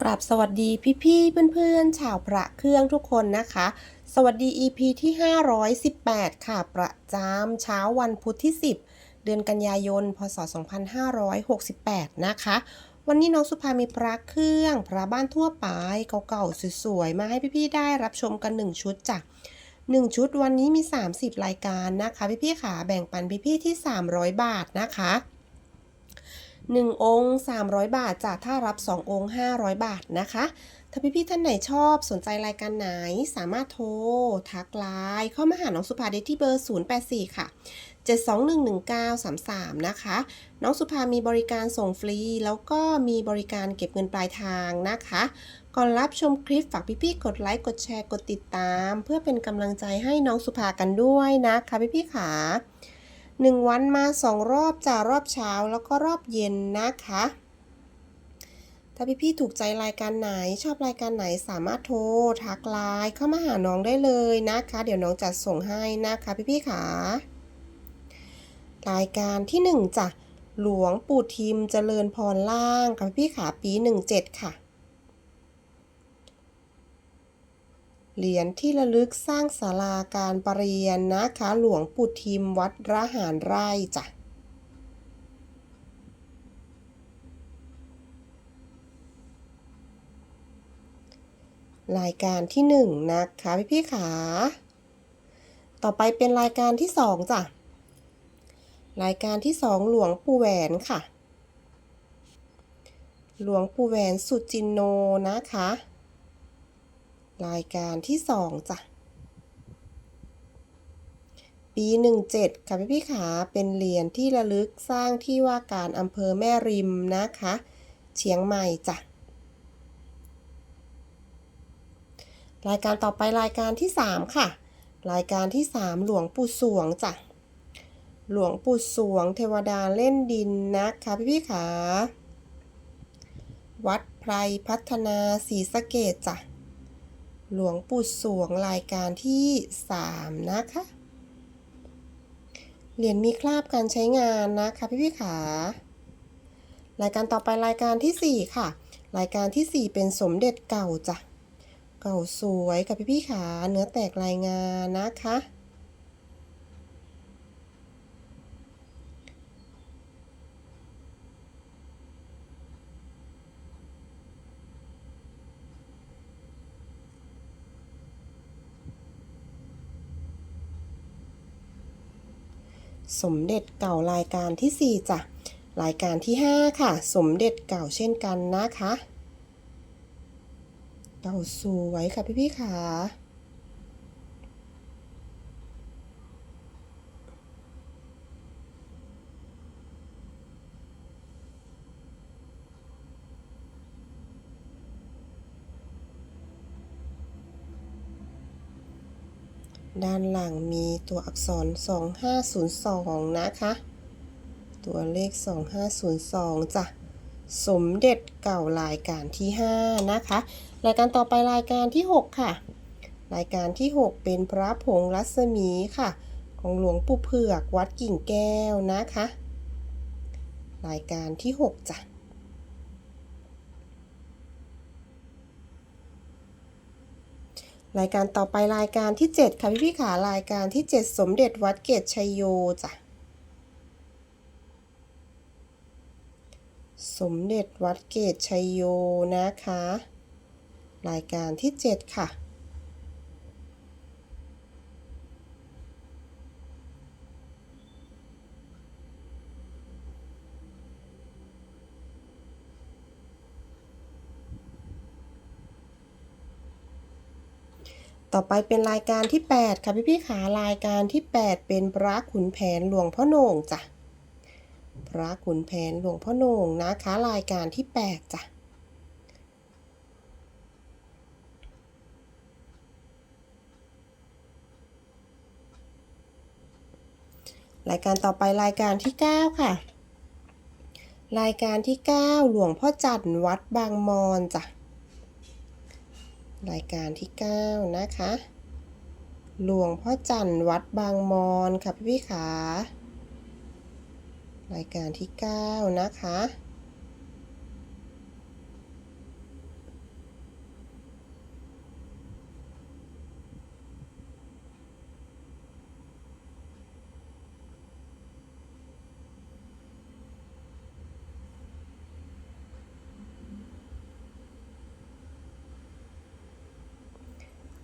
กราบสวัสดีพี่ๆเพื่อนๆชาวพระเครื่องทุกคนนะคะ สวัสดี EP ที่ 518 ค่ะ ประจำเช้าวันพุธที่ 10 เดือนกันยายน พศ 2568 นะคะ วันนี้น้องสุภามีพระเครื่อง พระบ้านทั่วไปเก่าๆสวยๆ มาให้พี่ๆได้รับชมกัน 1 ชุดจ้ะ1 ชุดวันนี้มี 30 รายการนะคะ พี่ๆขาแบ่งปันพี่ๆที่ 300 บาทนะคะ 1 องค์ 300 บาทจ้ะถ้ารับ 2 องค์ 500 บาทนะคะ ถ้าพี่ๆท่านไหนชอบสนใจรายการไหน สามารถโทร ทักไลน์เข้ามาหาน้องสุภาได้ที่เบอร์ 084 ค่ะ 7211933 นะคะ น้องสุภามีบริการส่งฟรี แล้วก็มีบริการเก็บเงินปลายทางนะคะ ก่อนรับชมคลิปฝากพี่ๆกดไลค์กดแชร์กดติดตาม เพื่อเป็นกำลังใจให้น้องสุภากันด้วยนะคะพี่ๆขา หนึ่งวันมาสองรอบจากรอบเช้าแล้วก็รอบเย็นนะคะ ถ้าพี่ๆถูกใจรายการไหนชอบรายการไหนสามารถโทรทักไลน์เข้ามาหาน้องได้เลยนะคะ เดี๋ยวน้องจะส่งให้นะคะพี่ๆขารายการที่ 1จ้ะหลวงปู่ทิมเจริญพรล่างค่ะพี่ขาปี 17 ค่ะ เหรียญที่ระลึกสร้างศาลาการประเรียนนะคะ หลวงปู่ทิมวัดระหารไร่จ้ะรายการที่หนึ่งนะคะพี่พี่ๆขา ต่อไปเป็นรายการที่สองจ้ะ รายการที่สองหลวงปู่แหวนค่ะ หลวงปู่แหวนสุจินโนนะคะ รายการที่สองจ้ะ ปีหนึ่งเจ็ดค่ะพี่พี่ขาเป็นเหรียญที่ระลึกสร้างที่ว่าการอำเภอแม่ริมนะคะ เชียงใหม่จ้ะ รายการต่อไปรายการที่3ค่ะ รายการที่3หลวงปู่สวงจ้ะ หลวงปู่สวงเทวดาเล่นดินนะคะพี่พี่ขาวัดไพรพัฒนาศรีสะเกดจ้ะ หลวงปู่สวงรายการที่ 3 นะคะ เหรียญมีคราบการใช้งานนะคะพี่พี่ขารายการต่อไปรายการที่ 4 ค่ะ รายการที่ 4 เป็นสมเด็จเก่าจ้ะ เก่าสวยกับพี่พี่ขาเนื้อแตกรายงานนะคะ สมเด็จเก่ารายการที่ 4จ้ะรายการที่ 5 ค่ะ สมเด็จเก่าเช่นกันนะคะ เก่าสูไว้ค่ะพี่พี่ะ ด้านหลังมีตัวอักษร 2502 นะคะ ตัวเลข 2502จ้ะสมเด็จเก่ารายการที่ 5 นะคะ รายการต่อไปรายการที่ 6 ค่ะ รายการที่ 6 เป็นพระผงรัศมีค่ะ ของหลวงปู่เผือกวัดกิ่งแก้วนะคะ รายการที่ 6จ้ะ รายการต่อไปรายการที่ 7 ค่ะพี่พี่ขารายการที่ 7 สมเด็จวัดเกตชัยโยจ้ะสมเด็จวัดเกตชัยโยนะคะ รายการที่ 7 ค่ะ ต่อไปเป็นรายการที่ 8 ค่ะพี่พี่ขารายการที่ 8 เป็นพระขุนแผนหลวงพ่อโหน่งจ้ะพระขุนแผนหลวงพ่อโหน่งนะคะรายการที่ 8 จ้ะรายการต่อไปรายการที่ 9 ค่ะ รายการที่ 9 หลวงพ่อจันทร์วัดบางมอนจ้ะ รายการที่ 9 นะคะ หลวงพ่อจันทร์วัดบางมอนค่ะพี่พี่ขารายการที่ 9 นะคะ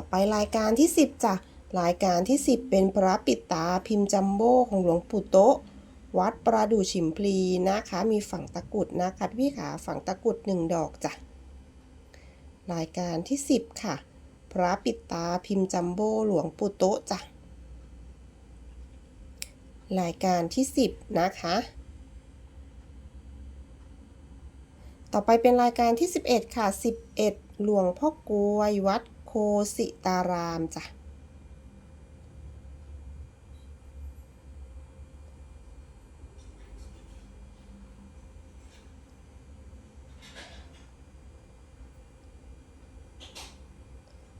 ต่อไปรายการที่ 10จ้ะรายการที่ 10 เป็นพระปิดตาพิมพ์จัมโบ้ของหลวงปู่โตะวัดประดู่ฉิมพลีนะคะ มีฝั่งตะกุดนะคะพี่ขาฝั่งตะกุดหนึ่งดอกจ้ะรายการที่ 10 ค่ะ พระปิดตาพิมพ์จัมโบ้หลวงปู่โตะจ้ะรายการที่ 10 นะคะ ต่อไปเป็นรายการที่ 11 ค่ะ 11 หลวงพ่อกวยวัด โคสิตารามจ้ะ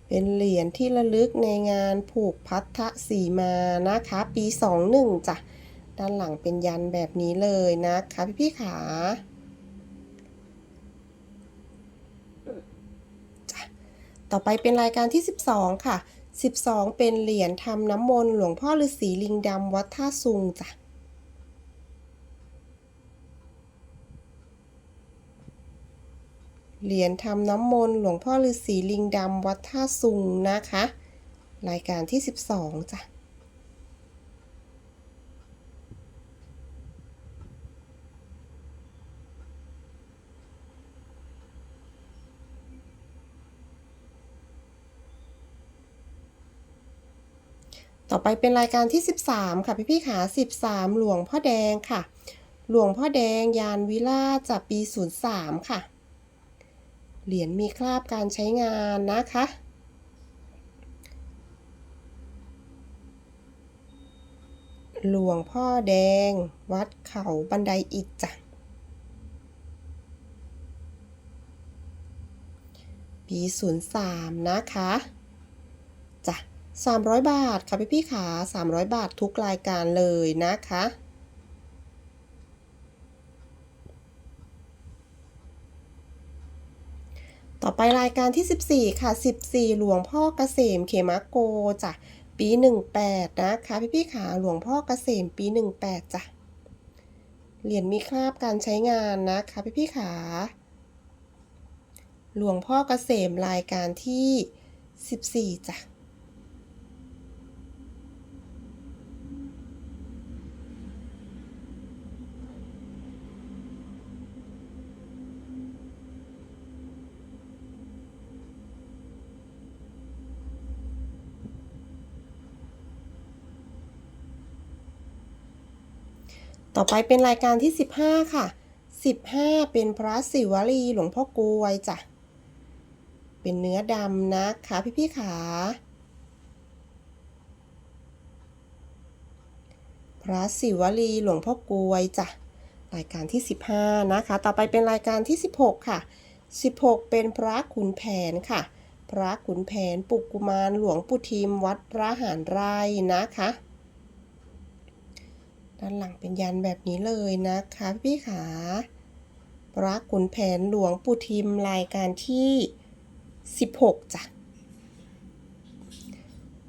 เป็นเหรียญที่ระลึกในงานผูกพัทธสีมานะคะ ปี 21จ้ะ ด้านหลังเป็นยันแบบนี้เลยนะคะพี่พี่ขาจ้ะ ต่อไปเป็นรายการที่ 12 ค่ะ 12 เป็นเหรียญทำน้ำมนต์หลวงพ่อฤาษีลิงดำวัดท่าซุงจ้ะเหรียญทำน้ำมนต์หลวงพ่อฤาษีลิงดำวัดท่าซุงนะคะ รายการที่ 12จ้ะ อไปเป็นรายการที่ 13 ค่ะ พี่พี่ขา13 หลวงพ่อแดงค่ะ หลวงพ่อแดงยานวิลาศจากปี 03 ค่ะ เหรียญมีคราบการใช้งานนะคะ หลวงพ่อแดง วัดเขาบันไดอิฐจ้ะปี 03 นะคะจ้ะ 300 บาทค่ะพี่พี่ขา300 บาททุกรายการเลยนะคะ ต่อไปรายการที่ 14 ค่ะ 14 หลวงพ่อเกษมเขมโกจ้ะปี 18 นะคะ พี่พี่ขาหลวงพ่อเกษมปี 18 จ้ะ เหรียญมีคราบการใช้งานนะคะพี่พี่ขาหลวงพ่อเกษมรายการที่ 14 จ้ะ ต่อไปเป็นรายการที่ 15 ค่ะ 15 เป็นพระศิวลีหลวงพ่อกลวยจ้ะ เป็นเนื้อดำนะคะพี่ๆขา พระศิวลีหลวงพ่อกลวยจ้ะ รายการที่ 15 นะคะ ต่อไปเป็นรายการที่ 16 ค่ะ 16 เป็นพระขุนแผนค่ะ พระขุนแผนปุกกุมารหลวงปู่ทิมวัดพระหารไร่นะคะ ด้านหลังเป็นยันแบบนี้เลยนะคะพี่ขาพระขุนแผนหลวงปู่ทิมรายการที่ 16จ้ะ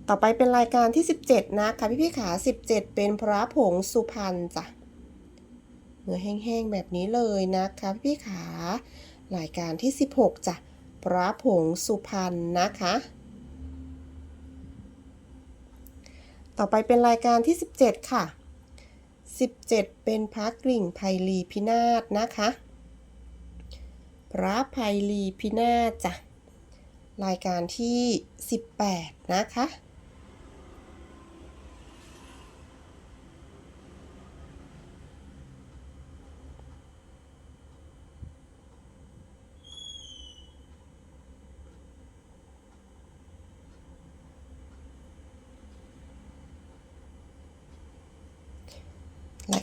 ต่อไปเป็นรายการที่ 17 นะคะพี่พี่ขา 17 เป็นพระผงสุพรรณจ้ะเนื้อแห้งๆแบบนี้เลยนะคะพี่พี่ขารายการที่ 16จ้ะพระผงสุพรรณนะคะ ต่อไปเป็นรายการที่ 17 ค่ะ 17 เป็นพระกริ่งไพลีพินาศนะคะ พระไพลีพินาศจ้ะรายการที่ 18 นะคะ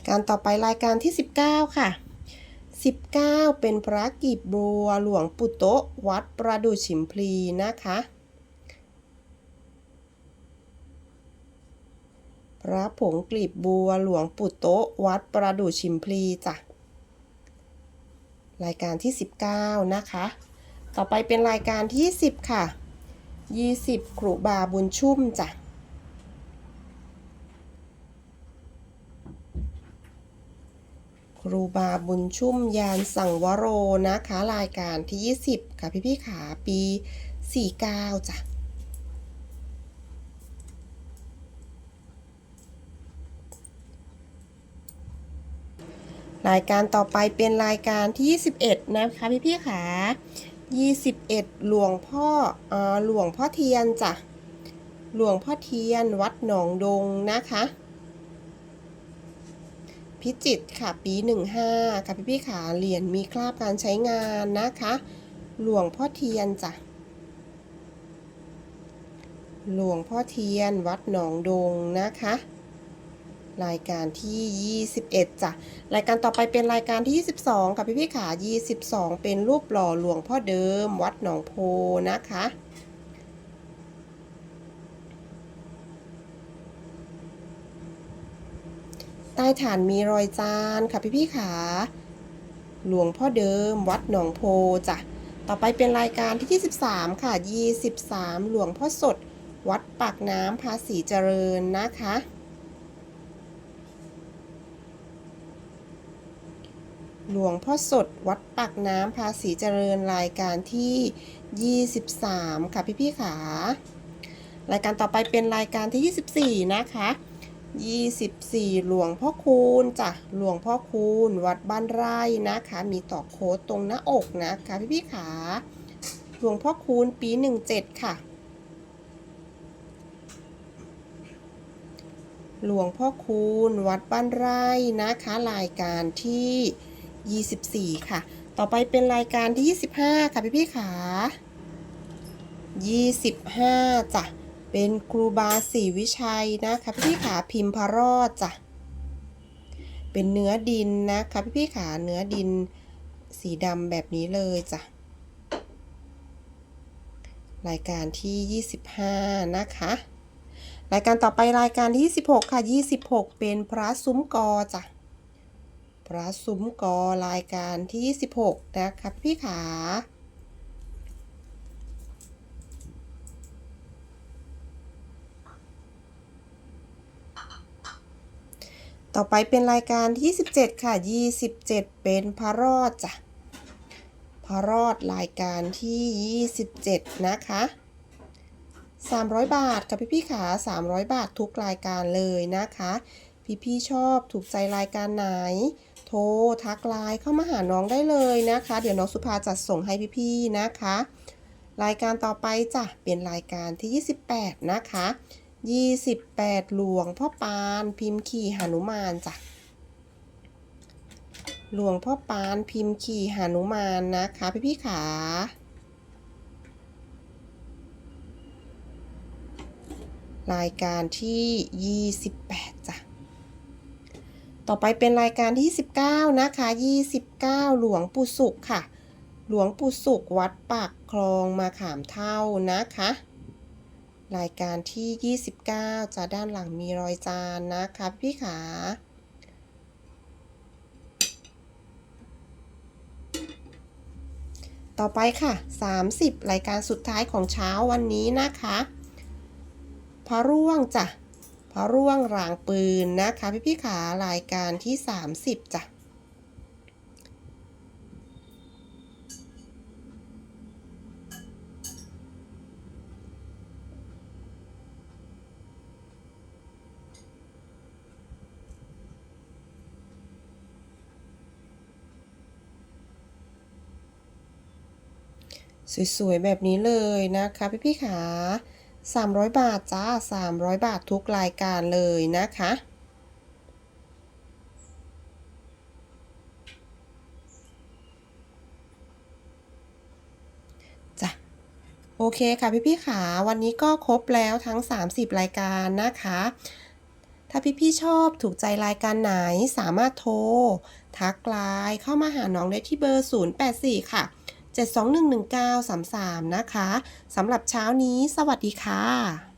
การต่อไปรายการที่ 19 ค่ะ 19 เป็นพระกีบบัวหลวงปู่โตะวัดประดู่ฉิมพลีนะคะ พระผงกลีบบัวหลวงปู่โตะวัดประดู่ฉิมพลีจ้ะ รายการที่ 19 นะคะ ต่อไปเป็นรายการที่20ค่ะ 20ครูบาบุญชุ่มจ้ะ รูบาบุญชุ่มยานสังวโรนะคะ รายการที่ 20 ค่ะพี่พี่ขาปี 49 จ้ะรายการต่อไปเป็นรายการที่ 21 นะคะพี่พี่ขา21 หลวงพ่ออหลวงพ่อเทียนจ้ะ หลวงพ่อเทียนวัดหนองดงนะคะ พิจิตค่ะปี 15 ค่ะพี่พี่ขาเหรียญมีคราบการใช้งานนะคะ หลวงพ่อเทียนจ้ะหลวงพ่อเทียนวัดหนองดงนะคะ รายการที่ 21จ้ะรายการต่อไปเป็นรายการที่ 22 ค่ะพี่พี่ขา 22 เป็นรูปหล่อหลวงพ่อเดิม วัดหนองโพนะคะ ใต้ฐานมีรอยจานค่ะพี่พี่ขาหลวงพ่อเดิมวัดหนองโพจ้ะต่อไปเป็นรายการที่ 23 ค่ะ 23 หลวงพ่อสด วัดปากน้ำภาษีเจริญนะคะ หลวงพ่อสด วัดปากน้ำภาษีเจริญรายการที่ 23 ค่ะพี่พี่ขารายการต่อไปเป็นรายการที่ 24 นะคะ 24 หลวงพ่อคูณจ้ะหลวงพ่อคูณวัดบ้านไร่นะคะ มีต่อโค้ดตรงหน้าอกนะคะพี่พี่ขาหลวงพ่อคูณปี 17 ค่ะ หลวงพ่อคูณวัดบ้านไร่นะคะรายการที่ 24 ค่ะ ต่อไปเป็นรายการที่ 25 ค่ะพี่พี่ขา25 จ้ะ เป็นครูบาศรีวิชัยนะคะพี่ขาพิมพ์พรอดจ้ะ เป็นเนื้อดินนะคะพี่พี่ขาเนื้อดินสีดำแบบนี้เลยจ้ะ รายการที่ 25 นะคะ รายการต่อไปรายการที่ 26 ค่ะ 26 เป็นพระซุ้มกอจ้ะ พระซุ้มกอรายการที่ 26 นะคะพี่ขา ต่อไปเป็นรายการที่27 ค่ะ 27 เป็นพระรอดจ้ะพระรอดรายการที่ 27 นะคะ 300 บาทกับพี่พี่ขา300 บาททุกรายการเลยนะคะ พี่พี่ชอบถูกใจรายการไหน โทรทักไลน์เข้ามาหาน้องได้เลยนะคะ เดี๋ยวน้องสุภาจัดส่งให้พี่พี่นะคะ รายการต่อไปจ้ะเป็นรายการที่ 28 นะคะ 28หลวงพ่อปานพิมพ์ขี่หนุมานจ้ะหลวงพ่อปานพิมพ์ขี่หนุมานนะคะ พี่พี่ขา รายการที่ 28จ้ะ ต่อไปเป็นรายการที่ 19 นะคะ 29 หลวงปู่สุขค่ะ หลวงปู่สุขวัดปากคลองมาขามเท่านะคะ รายการที่ 29จะด้านหลังมีรอยจานนะคะพี่ขาต่อไปค่ะ 30 รายการสุดท้ายของเช้าวันนี้นะคะพระร่วงจ้ะพระร่วงรางปืนนะคะ พี่พี่ขารายการที่ 30จ้ะ สวยๆ แบบนี้เลยนะคะพี่พี่ๆขา300 บาทจ้า 300 บาททุกรายการเลยนะคะ จ้ะ โอเคค่ะพี่พี่ๆขาวันนี้ก็ครบแล้วทั้ง 30 รายการนะคะ ถ้าพี่ๆชอบถูกใจรายการไหนสามารถโทร ทักไลน์เข้ามาหาน้องได้ที่เบอร์ 084 ค่ะ 7211933 นะคะสำหรับเช้านี้ สวัสดีค่ะ